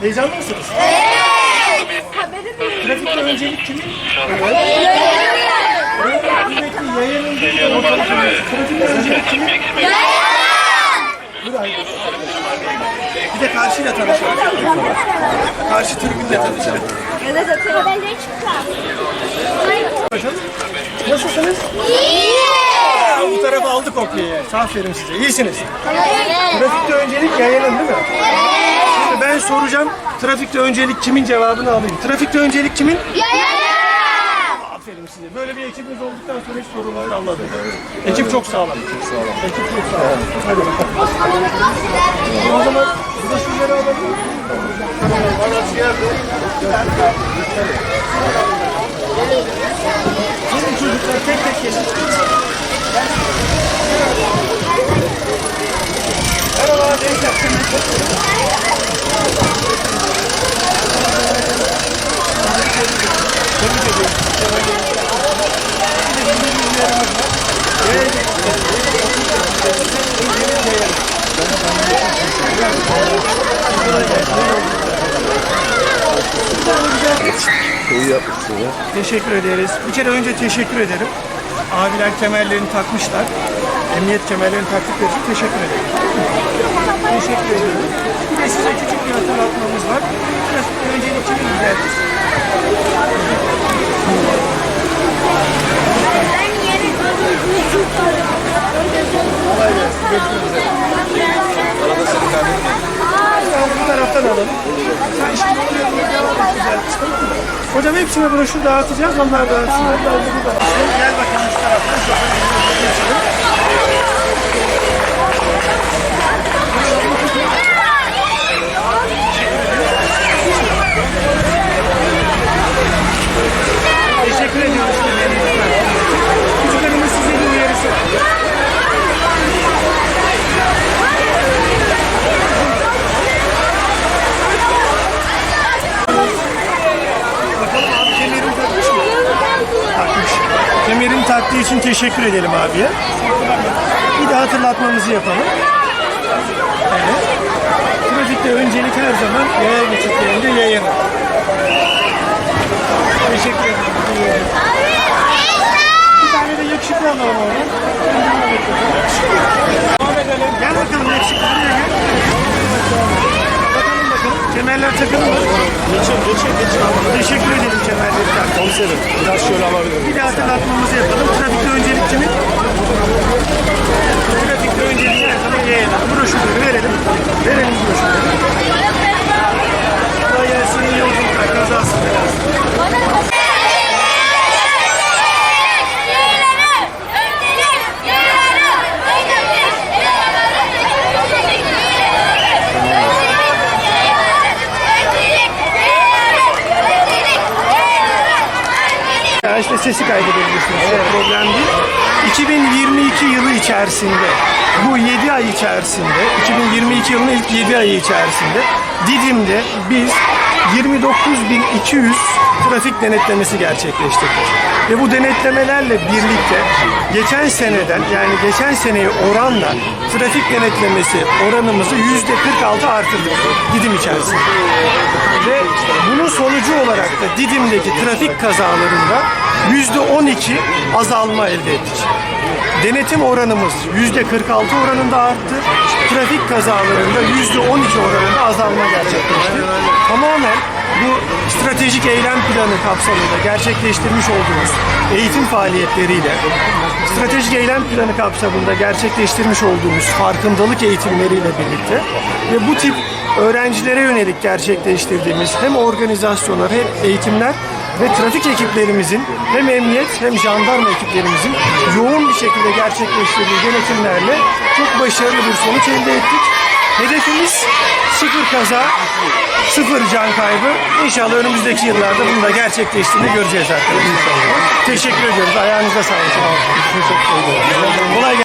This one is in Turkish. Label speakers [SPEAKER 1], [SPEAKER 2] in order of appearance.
[SPEAKER 1] Heyecanlı mısınız? Evet. Trafikte öncelik kimin? Evet. Kuvvetli yayının Trafikte öncelik kimin? Burayı. Bir de karşıyla tanışalım. Karşı tribünle tanışalım. Nasılsınız? Aa, Bu tarafa aldık okey'i. Aferin size. İyisiniz. Trafikte öncelik yayının değil mi? Şimdi ben soracağım. Trafikte öncelik kimin cevabını alayım. Trafikte öncelik kimin? Aferin size. Böyle bir ekibimiz olduktan sonra hiç soruları anladım. Ekip çok sağlam. Çok sağlam. Ekip çok sağlam. Hadi bakalım. O zaman bir de şunları alalım. Gelin Teşekkür ederiz. Bir kere önce teşekkür ederim. Abiler kemerlerini takmışlar. Emniyet kemerlerini taktıkları için teşekkür ederim. Teşekkür ediyorum. Bir de size küçük bir hatırlatmamız var. Trafikte öncelik kimin giderdiniz? Bu taraftan alalım. Sen şimdi oraya devam edeceğiz. Hocam hepsine broşür dağıtacağız. Onlar dağıtsınlar. Gel bakalım şu taraftan. Şoförümüzü geçelim. Teşekkür ediyoruz. Çocuklarımız size bir uyarısı var. Bakalım abi kemerini takmış mı? Takmış. Kemerini taktığı için teşekkür edelim abiye. Bir de hatırlatmamızı yapalım. Evet. Trafikte öncelik her zaman yaya geçitlerinde yayın. Teşekkür ederim. Bir tane de yakışıklı alalım onu. Devam edelim. Gel bakalım yakışıklı gel. Bakalım bakalım. Kemerler takılı mı? Geçin, geçin, geçin. Teşekkür ederim kemerleri taktığınız
[SPEAKER 2] Komiserim biraz şöyle alabilirim.
[SPEAKER 1] Bir de hatırlatmamızı yapalım. Trafikte öncelik kimin? Trafikte öncelik her zaman yeğenin. Broşürleri verelim. Verelim broşürleri. Kolay gelsin. iyi yolculuklar. Kazasız belasız. İşte sesi kaydedebilirsiniz. Evet. Problem değil. 2022 yılı içerisinde, bu 7 ay içerisinde, 2022 yılının ilk 7 ayı içerisinde Didim'de biz 29.200 trafik denetlemesi gerçekleştirdik. Ve bu denetlemelerle birlikte geçen seneden yani geçen seneye oranla trafik denetlemesi oranımızı %46 arttırdık Didim içerisinde. Ve bunun sonucu olarak da Didim'deki trafik kazalarında %12 azalma elde ettik. Denetim oranımız %46 oranında arttı. Trafik kazalarında %12 oranında azalma gerçekleşti. Tamamen bu stratejik eylem planı kapsamında gerçekleştirmiş olduğumuz eğitim faaliyetleriyle, stratejik eylem planı kapsamında gerçekleştirmiş olduğumuz farkındalık eğitimleriyle birlikte ve bu tip öğrencilere yönelik gerçekleştirdiğimiz hem organizasyonlar hem eğitimler ve trafik ekiplerimizin hem emniyet hem jandarma ekiplerimizin yoğun bir şekilde gerçekleştirdiği denetimlerle çok başarılı bir sonuç elde ettik. Hedefimiz sıfır kaza, can kaybı. İnşallah önümüzdeki yıllarda bunu da gerçekleştiğini göreceğiz arkadaşlar. Teşekkür ediyoruz. Ayağınıza sağlık. Kolay gelsin.